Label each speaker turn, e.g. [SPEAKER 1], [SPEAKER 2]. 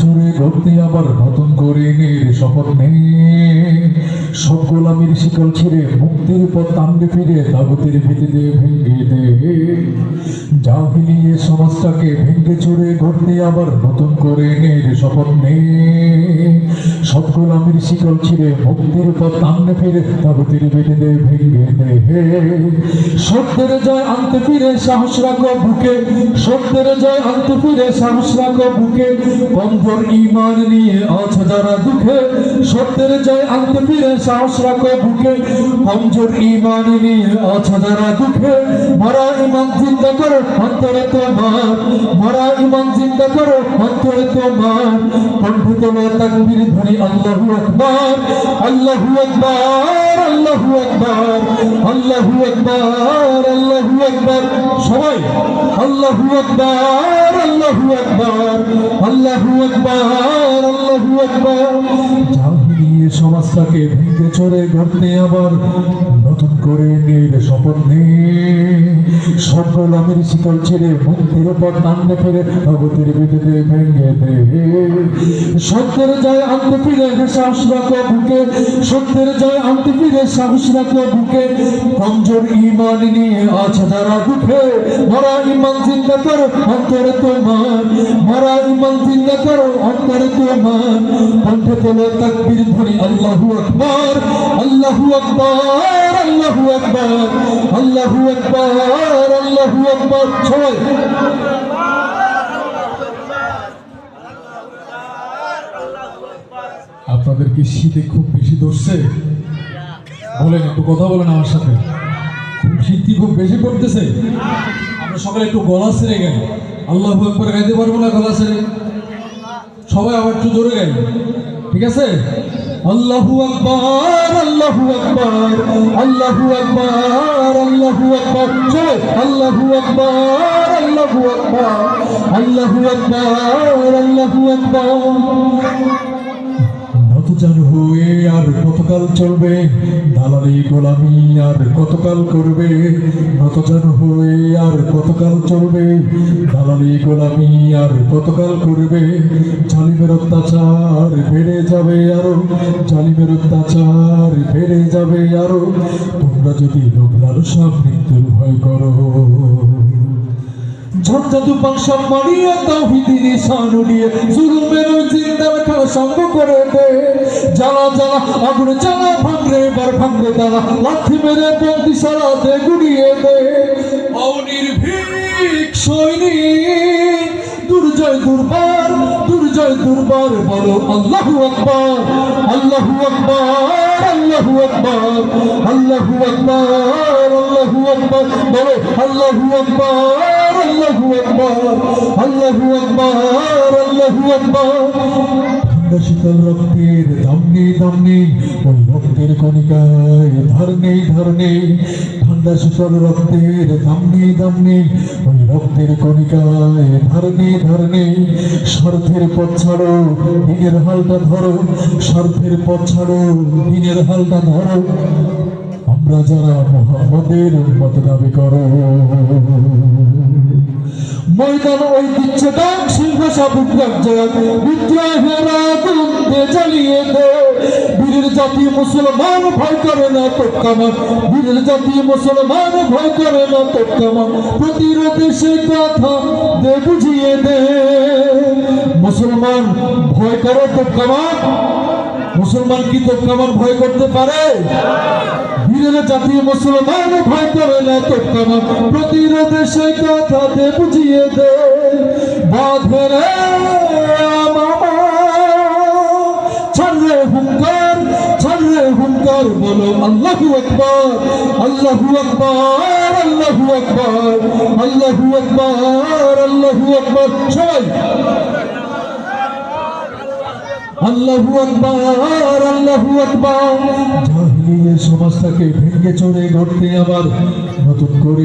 [SPEAKER 1] চুরে গড়তে আবার নতুন করে নের শপথ নেই। সব গোলামির শিকল ছিঁড়ে মুক্তির পথ টানবে ফিরে তাগতের ভিত্তিতে ভেঙে দে জাহিলিয়ে সমাজটাকে ভেঙ্গে চুরে গড়তে আবার নতুন করে নের শপথ নেই সব গোলামির শিকল ছিঁড়ে মুক্তির পথ টানবে ফিরে তাগুতের ভিত্তিতে ভেঙ্গে দে সত্যের জয় আনতে ফিরে সাহস রাখো বুকে, সত্যের জয় আনতে ফিরে সাহস রাখো বুকে। কমজোর ইমান নিয়ে আছে যারা দুঃখে, সত্যের জয় আনতে ফিরে সাহস রাখো বুকে। কমজোর ইমান নিয়ে আছে যারা দুঃখে, মরা ইমান চিন্তা করো অন্তরে তোমার, মরা ইমান চিন্তা করো। অন্তরে তোমার কণ্ঠে তোলো তাকবীর ধ্বনি আল্লাহু আকবার আল্লাহু আকবার আল্লাহু আকবার আল্লাহু আকবার আল্লাহু আকবার। সবাই, আল্লাহু আকবার আল্লাহু আকবার আল্লাহু আকবার আল্লাহু আকবার। জাহিলিয়ে সমাজটাকে ভেঙে চড়ে গড়তে আবার নতুন করে নিয়ে শপথ নিয়ে। সব গোলামের শিকল ছেড়ে মুক্তির উপর টানতে ফেরে অগতির বিদ্যুতে ভেঙে দে সত্যের জয় আনতে ফিরে সাহস রাখো বুকে। সত্যের জয় আনতে ফিরে সাহস রাখো বুকে। কমজোর ইমান নিয়ে আছে যারা দুঃখে মরা ইমান চিন্তা করো, অন্তরে তোমার। মরা ইমান চিন্তা করো, অন্তরে তোমার। কণ্ঠে তোলো তাকবীর ধ্বনি। আল্লাহু আকবার আল্লাহু আকবার আল্লাহু আকবার আল্লাহু আকবার আল্লাহু আকবার। সবাই। আপনাদের কি শীতে খুব বেশি ধরছে। বলেন, একটু কথা বলেন আমার সাথে। শীত কি খুব বেশি পড়তেছে। আমরা সকালে একটু গলা সেরে গেল। আল্লাহ একবার গাইতে পারব না গলা সেরে সবাই আবার একটু জোরে গাই ঠিক আছে? আল্লাহু আকবার আল্লাহু আকবার আল্লাহু আকবার আল্লাহু আকবার চলো আল্লাহু আকবার আল্লাহু আকবার আল্লাহু আকবার আল্লাহু আকবার নতজান হয়ে আর কতকাল চলবে? দালালি, গোলামি আর কতকাল করবে? নতজান হয়ে আর কতকাল চলবে? দালালি, গোলামি আর কতকাল করবে? জালিমের অত্যাচার বেড়ে যাবে আরও, জালিমের অত্যাচার বেড়ে যাবে আরও। তোমরা যদি লোভ লালসা মৃত্যুর ভয় করো। ঝঞ্ঝাতু পাংশা মারিয়া তাওহিদি নিশান উড়িয়ে জুলুমের জিন্দার খেলা সঙ্গ করে দে। জ্বালা জ্বালা, আগুন, জ্বালা ভাঙরে এবার ভাঙরে দালা লাথি মেরে বন্দি সারাতে গুড়িয়ে দে। অনির্ভীক সৈনিক, দুর্জয় দুর্বার দুর্জয় দুর্বার, বলো আল্লাহু আকবার আল্লাহু আকবার আল্লাহু আকবার আল্লাহু আকবার আল্লাহু আকবার, বলো আল্লাহু আকবার আল্লাহু আকবার আল্লাহু আকবার আল্লাহু আকবার। ঠান্ডা শীতল রক্তের দাম নেই দাম নেই ওই রক্তের কণিকায় ধার নেই ধার নেই ঠান্ডা শীতল রক্তের দাম নেই দাম নেই ওই রক্তের কণিকায় ধার নেই ধার নেই স্বার্থের পথ ছাড়ো, দিনের হালটা ধরো স্বার্থের পথ ছাড়ো, দিনের হালটা ধরো। আমরা যারা মোহাম্মদের মত দাবি করো। ময়দান ওই দিচ্ছে ডাক সিংহ সাবুক রাজ্জাক বিদ্রোহেরা জ্বালিয়ে দে। বীরের জাতি মুসলমান ভয় করে না তোকামান বীরের জাতি মুসলমান ভয় করে না তোকামান প্রতিরোধে সে কথা দে বুঝিয়ে দে। মুসলমান ভয় করে তোকামান মুসলমান কি তোকামান ভয় করতে পারে? জাতি মুসলমান ভয় না তো প্রতিরোধে সেই বুঝিয়ে দে। বাঁধে রে মামা ছাড়লে হুঙ্কার ছাড়লে হুঙ্কার, বলো আল্লাহু আকবার আল্লাহু আকবার আল্লাহু আকবার আল্লাহু আকবার আল্লাহু আকবার। সবাই। আল্লাহু আল্লাহু সমাজটাকে ভেঙে চড়ে ঘটতে আবার নতুন করে